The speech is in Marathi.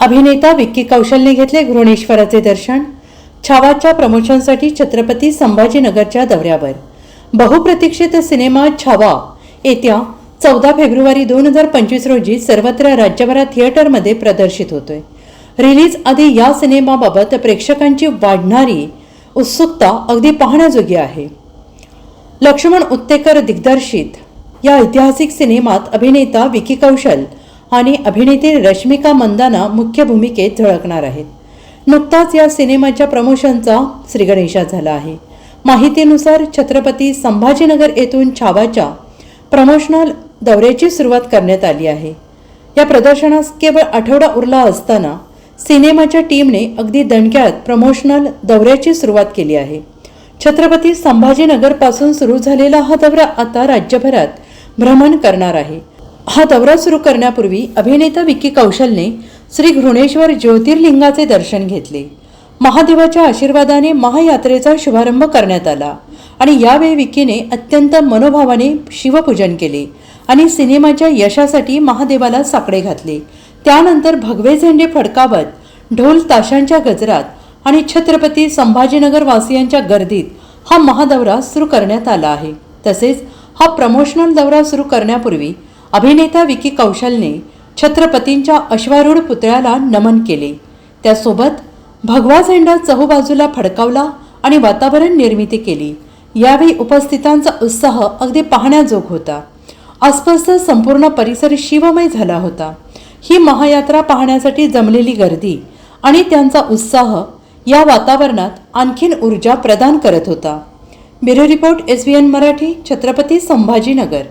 अभिनेता विक्की कौशलने घेतले घृणेश्वराचे दर्शन. छावाच्या प्रमोशनसाठी छत्रपती संभाजीनगरच्या दौऱ्यावर. बहुप्रतीक्षित सिनेमा छावा. येत्या चौदा फेब्रुवारी दोन हजार पंचवीस रोजी सर्वत्र राज्यभरात थिएटरमध्ये प्रदर्शित होतोय. रिलीज आधी या सिनेमाबाबत प्रेक्षकांची वाढणारी उत्सुकता अगदी पाहण्याजोगी आहे. लक्ष्मण उत्तेकर दिग्दर्शित. या ऐतिहासिक सिनेमात अभिनेता विकी कौशल आणि अभिनेत्री रश्मिका मंदाना मुख्य भूमिकेत झळकणार आहेत. नुकताच या सिनेमाच्या प्रमोशनचा श्रीगणेशा झाला आहे. माहितीनुसार छत्रपती संभाजीनगर येथून छावाच्या प्रमोशनल दौऱ्याची सुरुवात करण्यात आली आहे. या प्रदर्शनास केवळ आठवडा उरला असताना सिनेमाच्या टीमने अगदी दणक्यात प्रमोशनल दौऱ्याची सुरुवात केली आहे. छत्रपती संभाजीनगरपासून सुरू झालेला हा दौरा आता राज्यभरात भ्रमण करणार आहे. हा दौरा सुरू करण्यापूर्वी अभिनेता विक्की कौशलने श्री घृणेश्वर ज्योतिर्लिंगाचे दर्शन घेतले. महादेवाच्या आशीर्वादाने महायात्रेचा शुभारंभ करण्यात आला आणि यावेळी विक्कीने अत्यंत मनोभावाने शिवपूजन केले आणि सिनेमाच्या यशासाठी महादेवाला साकडे घातले. त्यानंतर भगवे झेंडे फडकावत ढोल ताशांच्या गजरात आणि छत्रपती संभाजीनगर वासियांच्या गर्दीत हा महादौरा सुरू करण्यात आला आहे. तसेच हा प्रमोशनल दौरा सुरू करण्यापूर्वी अभिनेता विकी कौशलने छत्रपतींच्या अश्वारूढ पुतळ्याला नमन केले. त्यासोबत भगवा झेंडा चहूबाजूला फडकावला आणि वातावरण निर्मिती केली. यावेळी उपस्थितांचा उत्साह अगदी पाहण्याजोग होता. आसपासचा संपूर्ण परिसर शिवमय झाला होता. ही महायात्रा पाहण्यासाठी जमलेली गर्दी आणि त्यांचा उत्साह या वातावरणात आणखीन ऊर्जा प्रदान करत होता. Bureau report S Marathi Chhatrapati Sambhajinagar.